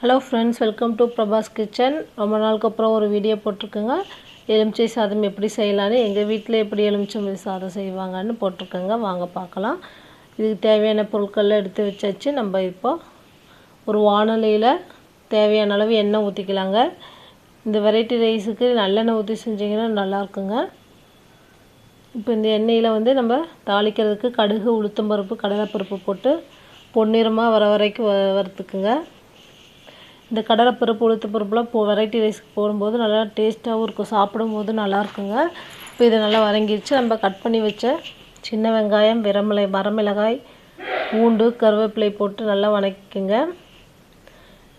Hello friends welcome to Prabhas kitchen ரொம்ப நாளுக்கு அப்புறம் ஒரு வீடியோ போட்டிருக்கேங்க. எலுமிச்சை சாதம் எப்படி செய்யலான்னு எங்கள் வீட்டில் எப்படி எலுமிச்சை சாதம் செய்வாங்கன்னு போட்டிருக்கேங்க. வாங்க பார்க்கலாம். இதுக்கு தேவையான பொருட்கள்லாம் எடுத்து வச்சாச்சு. நம்ம இப்போ ஒரு வானொலியில் தேவையான அளவு எண்ணெய் ஊற்றிக்கலாங்க இந்த வெரைட்டி ரைஸுக்கு நல்லெண்ணெய் ஊற்றி செஞ்சிங்கன்னா நல்லாயிருக்குங்க இப்போ இந்த எண்ணெயில் வந்து நம்ம தாளிக்கிறதுக்கு கடுகு உளுத்தம்பருப்பு கடலைப்பருப்பு போட்டு பொன்னிறமாக வர வரைக்கும் வ வறுத்துக்குங்க. இந்த கடலைப்பருப்பு உளுத்தப்பருப்புலாம் போ வெரைட்டி ரைஸ்க்கு போடும்போது நல்லா டேஸ்ட்டாகவும் இருக்கும். சாப்பிடும்போது நல்லாயிருக்குங்க இப்போ இதை நல்லா வதங்கிருச்சு. நம்ம கட் பண்ணி வச்ச சின்ன வெங்காயம் விரமிளை வரமிளகாய் பூண்டு கருவேப்பிலை போட்டு நல்லா வதக்கிக்குங்க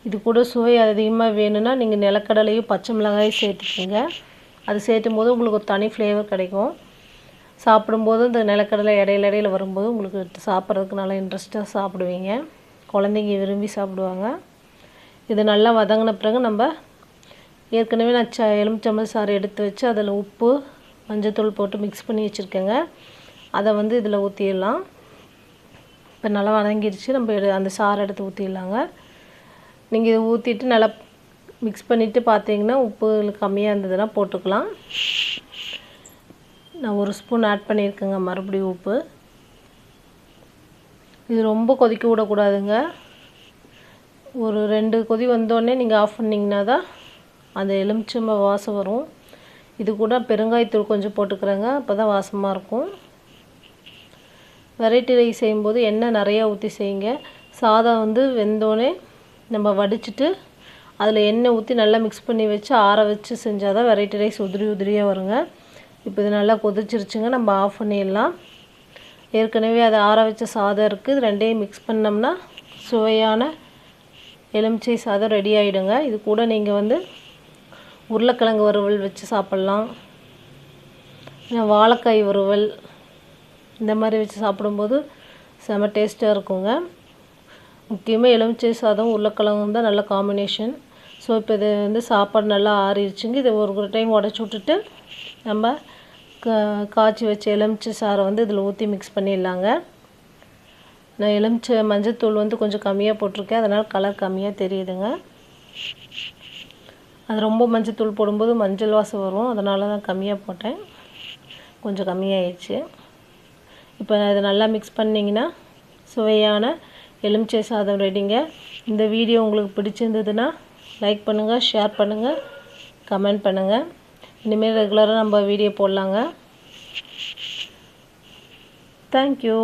இது கூட சுவை அதிகமாக வேணும்னா நீங்கள் நிலக்கடலையும் பச்சை மிளகாயும் சேர்த்துக்குங்க. அது சேர்த்தும் போது உங்களுக்கு ஒரு தனி ஃப்ளேவர் கிடைக்கும். சாப்பிடும்போது இந்த நிலக்கடலை இடையில இடையில வரும்போது உங்களுக்கு சாப்பிட்றதுக்கு நல்லா இன்ட்ரெஸ்ட்டாக சாப்பிடுவீங்க. குழந்தைங்க விரும்பி சாப்பிடுவாங்க. இது நல்லா வதங்கின பிறகு நம்ம ஏற்கனவே நான் ச எலுமிச்சம்பழம் சாறு எடுத்து வச்சு அதில் உப்பு மஞ்சத்தூள் போட்டு மிக்ஸ் பண்ணி வச்சுருக்கேங்க. அதை வந்து இதில் ஊற்றிடலாம் இப்போ நல்லா வதங்கிடுச்சு. நம்ம அந்த சாறு எடுத்து ஊற்றிடலாங்க நீங்கள் இதை ஊற்றிட்டு நல்லா மிக்ஸ் பண்ணிவிட்டு பார்த்தீங்கன்னா உப்பு கம்மியாக இருந்ததுன்னா போட்டுக்கலாம். நான் ஒரு ஸ்பூன் ஆட் பண்ணியிருக்கேங்க மறுபடியும் உப்பு. இது ரொம்ப கொதிக்க விடக்கூடாதுங்க. ஒரு ரெண்டு கொதி வந்தோடனே நீங்கள் ஆஃப் பண்ணிங்கன்னா தான் அந்த எலுமிச்சம்ப வாசம் வரும். இது கூட பெருங்காயத்தூள் கொஞ்சம் போட்டுக்கிறேங்க அப்போ தான் வாசமாக இருக்கும். வெரைட்டி ரைஸ் செய்யும்போது எண்ணெய் நிறையா ஊற்றி செய்யுங்க. சாதம் வந்து வெந்தோடனே நம்ம வடிச்சிட்டு அதில் எண்ணெய் ஊற்றி நல்லா மிக்ஸ் பண்ணி வச்சு ஆற வச்சு செஞ்சால் தான் வெரைட்டி ரைஸ் உதிரி உதிரியாக வருங்க. இப்போ இது நல்லா கொதிச்சிருச்சுங்க நம்ம ஆஃப் பண்ணிடலாம். ஏற்கனவே அதை ஆற வச்ச சாதம் இருக்குது ரெண்டையும் மிக்ஸ் பண்ணோம்னா சுவையான எலுமிச்சை சாதம் ரெடி ஆகிடுங்க இது கூட நீங்கள் வந்து உருளைக்கிழங்கு வறுவல் வச்சு சாப்பிட்லாம். வாழைக்காய் வறுவல் இந்த மாதிரி வச்சு சாப்பிடும்போது செம டேஸ்ட்டாக இருக்குங்க. முக்கியமாக எலுமிச்சை சாதம் உருளைக்கிழங்கு தான் நல்ல காம்பினேஷன் ஸோ இப்போ இது வந்து சாப்பாடு நல்லா ஆறிடுச்சுங்க. இதை ஒரு ஒரு டைம் உடச்சி விட்டுட்டு நம்ம காய்ச்சி வச்ச எலுமிச்சை சாறை வந்து இதில் ஊற்றி மிக்ஸ் பண்ணிடலாங்க. நான் எலுமிச்சை மஞ்சத்தூள் வந்து கொஞ்சம் கம்மியாக போட்டிருக்கேன். அதனால் கலர் கம்மியாக தெரியுதுங்க. அது ரொம்ப மஞ்சத்தூள் போடும்போது மஞ்சள் வாசம் வரும். அதனால தான் கம்மியாக போட்டேன். கொஞ்சம் கம்மியாகிடுச்சு இப்போ இதை நல்லா மிக்ஸ் பண்ணிங்கன்னா சுவையான எலுமிச்சை சாதம் ரெடிங்க இந்த வீடியோ உங்களுக்கு பிடிச்சிருந்ததுன்னா லைக் பண்ணுங்கள் ஷேர் பண்ணுங்கள் கமெண்ட் பண்ணுங்கள் இனிமேல் ரெகுலராக நம்ம வீடியோ போடலாங்க. தேங்க்யூ